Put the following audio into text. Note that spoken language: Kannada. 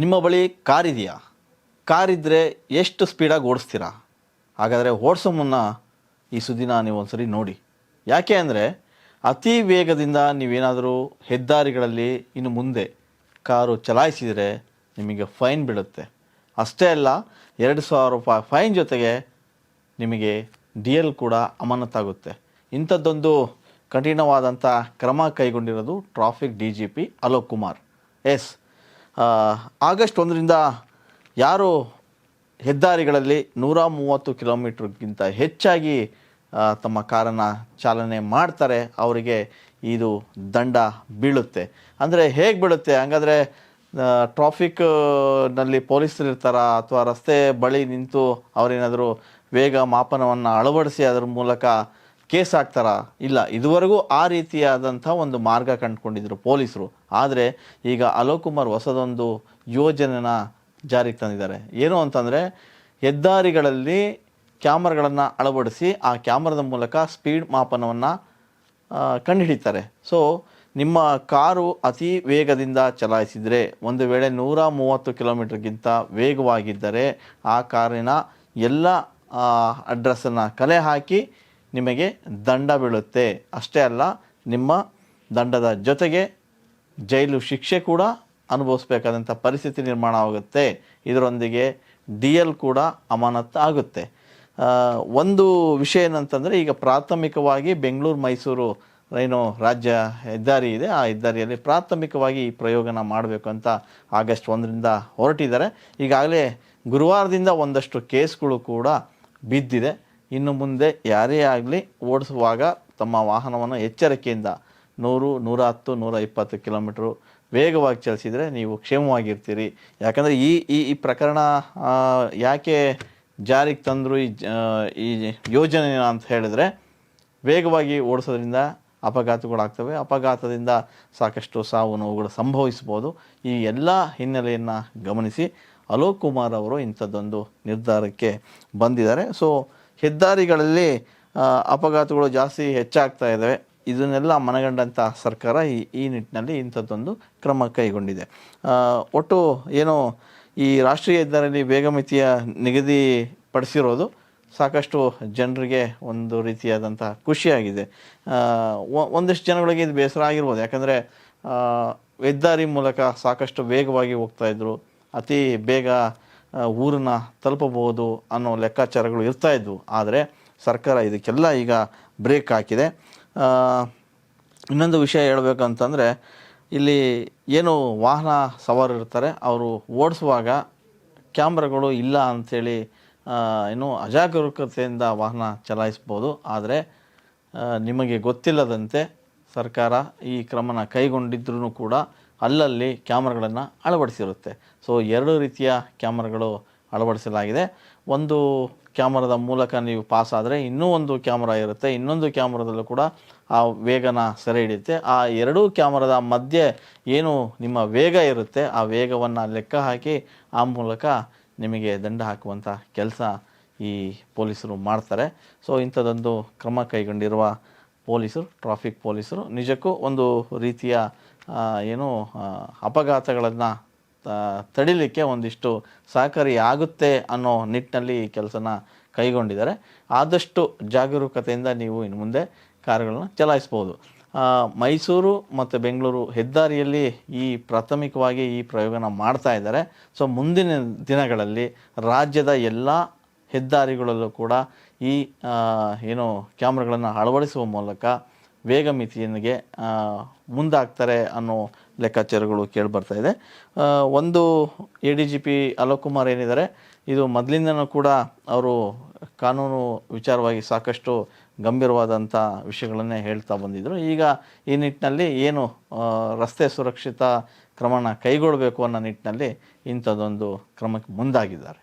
ನಿಮ್ಮ ಬಳಿ ಕಾರ್ ಇದೆಯಾ? ಕಾರ್ ಇದ್ದರೆ ಎಷ್ಟು ಸ್ಪೀಡಾಗಿ ಓಡಿಸ್ತೀರಾ? ಹಾಗಾದರೆ ಓಡಿಸೋ ಮುನ್ನ ಈ ಸುದ್ದಿನ ನೀವು ಒಂದ್ಸರಿ ನೋಡಿ. ಯಾಕೆ ಅಂದರೆ ಅತಿ ವೇಗದಿಂದ ನೀವೇನಾದರೂ ಹೆದ್ದಾರಿಗಳಲ್ಲಿ ಇನ್ನು ಮುಂದೆ ಕಾರು ಚಲಾಯಿಸಿದರೆ ನಿಮಗೆ ಫೈನ್ ಬೀಳುತ್ತೆ. ಅಷ್ಟೇ ಅಲ್ಲ, ಎರಡು ಸಾವಿರ ರೂಪಾಯಿ ಫೈನ್ ಜೊತೆಗೆ ನಿಮಗೆ ಡಿ ಎಲ್ ಕೂಡ ಅಮಾನತಾಗುತ್ತೆ. ಇಂಥದ್ದೊಂದು ಕಠಿಣವಾದಂಥ ಕ್ರಮ ಕೈಗೊಂಡಿರೋದು traffic D G P Alok Kumar. S August ಒಂದರಿಂದ ಯಾರು ಹೆದ್ದಾರಿಗಳಲ್ಲಿ ನೂರ ಮೂವತ್ತು ಕಿಲೋಮೀಟ್ರ್ಗಿಂತ ಹೆಚ್ಚಾಗಿ ತಮ್ಮ ಕಾರನ್ನು ಚಾಲನೆ ಮಾಡ್ತಾರೆ, ಅವರಿಗೆ ಇದು ದಂಡ ಬೀಳುತ್ತೆ. ಅಂದರೆ ಹೇಗೆ ಬೀಳುತ್ತೆ? ಹಂಗಾದರೆ ಟ್ರಾಫಿಕ್ನಲ್ಲಿ ಪೊಲೀಸರು ಇರ್ತಾರ? ಅಥವಾ ರಸ್ತೆ ಬಳಿ ನಿಂತು ಅವರೇನಾದರೂ ವೇಗ ಮಾಪನವನ್ನು ಅಳವಡಿಸಿ ಅದರ ಮೂಲಕ ಕೇಸ್ ಹಾಕ್ತಾರಾ? ಇಲ್ಲ, ಇದುವರೆಗೂ ಆ ರೀತಿಯಾದಂಥ ಒಂದು ಮಾರ್ಗ ಕಂಡುಕೊಂಡಿದ್ರು ಪೊಲೀಸರು. ಆದರೆ ಈಗ ಅಲೋಕ್ ಕುಮಾರ್ ಹೊಸದೊಂದು ಯೋಜನೆನ ಜಾರಿಗೆ ತಂದಿದ್ದಾರೆ. ಏನು ಅಂತಂದರೆ ಹೆದ್ದಾರಿಗಳಲ್ಲಿ ಕ್ಯಾಮ್ರಾಗಳನ್ನು ಅಳವಡಿಸಿ ಆ ಕ್ಯಾಮ್ರಾದ ಮೂಲಕ ಸ್ಪೀಡ್ ಮಾಪನವನ್ನು ಕಂಡುಹಿಡಿತಾರೆ. ಸೊ, ನಿಮ್ಮ ಕಾರು ಅತಿ ವೇಗದಿಂದ ಚಲಾಯಿಸಿದರೆ, ಒಂದು ವೇಳೆ ನೂರ ಮೂವತ್ತು ಕಿಲೋಮೀಟರ್ಗಿಂತ ವೇಗವಾಗಿದ್ದರೆ ಆ ಕಾರಿನ ಎಲ್ಲ ಅಡ್ರೆಸ್ಸನ್ನು ಕಲೆ ಹಾಕಿ ನಿಮಗೆ ದಂಡ ಬೀಳುತ್ತೆ. ಅಷ್ಟೇ ಅಲ್ಲ, ನಿಮ್ಮ ದಂಡದ ಜೊತೆಗೆ ಜೈಲು ಶಿಕ್ಷೆ ಕೂಡ ಅನುಭವಿಸ್ಬೇಕಾದಂಥ ಪರಿಸ್ಥಿತಿ ನಿರ್ಮಾಣ ಆಗುತ್ತೆ. ಇದರೊಂದಿಗೆ ಡಿ ಎಲ್ ಕೂಡ ಅಮಾನತ್ತು ಆಗುತ್ತೆ. ಒಂದು ವಿಷಯ ಏನಂತಂದರೆ, ಈಗ ಪ್ರಾಥಮಿಕವಾಗಿ ಬೆಂಗಳೂರು, ಮೈಸೂರು ಏನು ರಾಜ್ಯ ಹೆದ್ದಾರಿ ಇದೆ. ಆ ಹೆದ್ದಾರಿಯಲ್ಲಿ ಪ್ರಾಥಮಿಕವಾಗಿ ಈ ಪ್ರಯೋಗನ ಮಾಡಬೇಕು ಅಂತ ಆಗಸ್ಟ್ ಒಂದರಿಂದ ಹೊರಟಿದ್ದಾರೆ. ಈಗಾಗಲೇ ಗುರುವಾರದಿಂದ ಒಂದಷ್ಟು ಕೇಸ್ಗಳು ಕೂಡ ಬಿದ್ದಿದೆ. ಇನ್ನು ಮುಂದೆ ಯಾರೇ ಆಗಲಿ ಓಡಿಸುವಾಗ ತಮ್ಮ ವಾಹನವನ್ನು ಎಚ್ಚರಿಕೆಯಿಂದ ನೂರು ನೂರ ಹತ್ತು ನೂರ ಇಪ್ಪತ್ತು ಕಿಲೋಮೀಟ್ರು ವೇಗವಾಗಿ ಚಲಿಸಿದರೆ ನೀವು ಕ್ಷೇಮವಾಗಿರ್ತೀರಿ. ಯಾಕಂದರೆ ಈ ಈ ಈ ಪ್ರಕರಣ ಯಾಕೆ ಜಾರಿಗೆ ತಂದರು ಈ ಈ ಯೋಜನೆ ಅಂತ ಹೇಳಿದರೆ ವೇಗವಾಗಿ ಓಡಿಸೋದ್ರಿಂದ ಅಪಘಾತಗಳಾಗ್ತವೆ. ಅಪಘಾತದಿಂದ ಸಾಕಷ್ಟು ಸಾವು ನೋವುಗಳು ಸಂಭವಿಸ್ಬೋದು ಈ ಎಲ್ಲ ಹಿನ್ನೆಲೆಯನ್ನು ಗಮನಿಸಿ ಅಲೋಕ್ ಕುಮಾರ್ ಅವರು ಇಂಥದ್ದೊಂದು ನಿರ್ಧಾರಕ್ಕೆ ಬಂದಿದ್ದಾರೆ. ಸೊ ಹೆದ್ದಾರಿಗಳಲ್ಲಿ ಅಪಘಾತಗಳು ಜಾಸ್ತಿ ಹೆಚ್ಚಾಗ್ತಾ ಇದ್ದಾವೆ ಇದನ್ನೆಲ್ಲ ಮನಗಂಡಂಥ ಸರ್ಕಾರ ಈ ನಿಟ್ಟಿನಲ್ಲಿ ಇಂಥದ್ದೊಂದು ಕ್ರಮ ಕೈಗೊಂಡಿದೆ. ಒಟ್ಟು ಏನು ಈ ರಾಷ್ಟ್ರೀಯ ಹೆದ್ದಾರಿಯಲ್ಲಿ ವೇಗಮಿತಿಯ ನಿಗದಿಪಡಿಸಿರೋದು ಸಾಕಷ್ಟು ಜನರಿಗೆ ಒಂದು ರೀತಿಯಾದಂಥ ಖುಷಿಯಾಗಿದೆ. ಒಂದಿಷ್ಟು ಜನಗಳಿಗೆ ಇದು ಬೇಸರ ಆಗಿರ್ಬೋದು. ಯಾಕಂದರೆ ಹೆದ್ದಾರಿ ಮೂಲಕ ಸಾಕಷ್ಟು ವೇಗವಾಗಿ ಹೋಗ್ತಾ ಇದ್ರು. ಅತಿ ಬೇಗ ಊರನ್ನ ತಲುಪಬಹುದು ಅನ್ನೋ ಲೆಕ್ಕಾಚಾರಗಳು ಇರ್ತಾ ಇದ್ವು. ಆದರೆ ಸರ್ಕಾರ ಇದಕ್ಕೆಲ್ಲ ಈಗ ಬ್ರೇಕ್ ಹಾಕಿದೆ. ಇನ್ನೊಂದು ವಿಷಯ ಹೇಳಬೇಕಂತಂದರೆ, ಇಲ್ಲಿ ಏನು ವಾಹನ ಸವಾರು ಇರ್ತಾರೆ, ಅವರು ಓಡಿಸುವಾಗ ಕ್ಯಾಮ್ರಾಗಳು ಇಲ್ಲ ಅಂಥೇಳಿ ಏನು ಅಜಾಗರೂಕತೆಯಿಂದ ವಾಹನ ಚಲಾಯಿಸ್ಬೋದು. ಆದರೆ ನಿಮಗೆ ಗೊತ್ತಿಲ್ಲದಂತೆ ಸರ್ಕಾರ ಈ ಕ್ರಮನ ಕೈಗೊಂಡಿದ್ರೂ ಕೂಡ ಅಲ್ಲಲ್ಲಿ ಕ್ಯಾಮ್ರಾಗಳನ್ನು ಅಳವಡಿಸಿರುತ್ತೆ. ಸೊ ಎರಡು ರೀತಿಯ ಕ್ಯಾಮ್ರಾಗಳು ಅಳವಡಿಸಲಾಗಿದೆ. ಒಂದು ಕ್ಯಾಮ್ರಾದ ಮೂಲಕ ನೀವು ಪಾಸ್ ಆದರೆ ಇನ್ನೂ ಒಂದು ಕ್ಯಾಮ್ರಾ ಇರುತ್ತೆ. ಇನ್ನೊಂದು ಕ್ಯಾಮ್ರಾದಲ್ಲೂ ಕೂಡ ಆ ವೇಗನ ಸೆರೆ ಹಿಡಿಯುತ್ತೆ. ಆ ಎರಡೂ ಕ್ಯಾಮ್ರಾದ ಮಧ್ಯೆ ಏನು ನಿಮ್ಮ ವೇಗ ಇರುತ್ತೆ, ಆ ವೇಗವನ್ನು ಲೆಕ್ಕ ಹಾಕಿ ಆ ಮೂಲಕ ನಿಮಗೆ ದಂಡ ಹಾಕುವಂಥ ಕೆಲಸ ಈ ಪೊಲೀಸರು ಮಾಡ್ತಾರೆ. ಸೊ ಇಂಥದ್ದೊಂದು ಕ್ರಮ ಕೈಗೊಂಡಿರುವ ಪೊಲೀಸರು, ಟ್ರಾಫಿಕ್ ಪೊಲೀಸರು, ನಿಜಕ್ಕೂ ಒಂದು ರೀತಿಯ ಏನು ಅಪಘಾತಗಳನ್ನು ತಡಿಲಿಕ್ಕೆ ಒಂದಿಷ್ಟು ಸಹಕಾರಿ ಆಗುತ್ತೆ ಅನ್ನೋ ನಿಟ್ಟಿನಲ್ಲಿ ಈ ಕೆಲಸನ ಕೈಗೊಂಡಿದ್ದಾರೆ. ಆದಷ್ಟು ಜಾಗರೂಕತೆಯಿಂದ ನೀವು ಇನ್ನು ಮುಂದೆ ಕಾರ್ಯಗಳನ್ನು ಚಲಾಯಿಸ್ಬೋದು. ಮೈಸೂರು ಮತ್ತು ಬೆಂಗಳೂರು ಹೆದ್ದಾರಿಯಲ್ಲಿ ಈ ಪ್ರಾಥಮಿಕವಾಗಿ ಈ ಪ್ರಯೋಗನ ಮಾಡ್ತಾ ಇದ್ದಾರೆ. ಸೊ, ಮುಂದಿನ ದಿನಗಳಲ್ಲಿ ರಾಜ್ಯದ ಎಲ್ಲ ಹೆದ್ದಾರಿಗಳಲ್ಲೂ ಕೂಡ ಈ ಏನು ಕ್ಯಾಮ್ರಾಗಳನ್ನು ಅಳವಡಿಸುವ ಮೂಲಕ ವೇಗ ಮಿತಿಯನಿಗೆ ಮುಂದಾಗ್ತಾರೆ ಅನ್ನೋ ಲೆಕ್ಕಾಚಾರಗಳು ಕೇಳಿಬರ್ತಾ ಇದೆ. ಒಂದು A D G P Alok Kumar ಏನಿದ್ದಾರೆ, ಇದು ಮೊದಲಿಂದನೂ ಕೂಡ ಅವರು ಕಾನೂನು ವಿಚಾರವಾಗಿ ಸಾಕಷ್ಟು ಗಂಭೀರವಾದಂಥ ವಿಷಯಗಳನ್ನೇ ಹೇಳ್ತಾ ಬಂದಿದ್ದರು ಈಗ ಈ ನಿಟ್ಟಿನಲ್ಲಿ ಏನು ರಸ್ತೆ ಸುರಕ್ಷಿತ ಕ್ರಮನ ಕೈಗೊಳ್ಳಬೇಕು ಅನ್ನೋ ನಿಟ್ಟಿನಲ್ಲಿ ಇಂಥದ್ದೊಂದು ಕ್ರಮಕ್ಕೆ ಮುಂದಾಗಿದ್ದಾರೆ.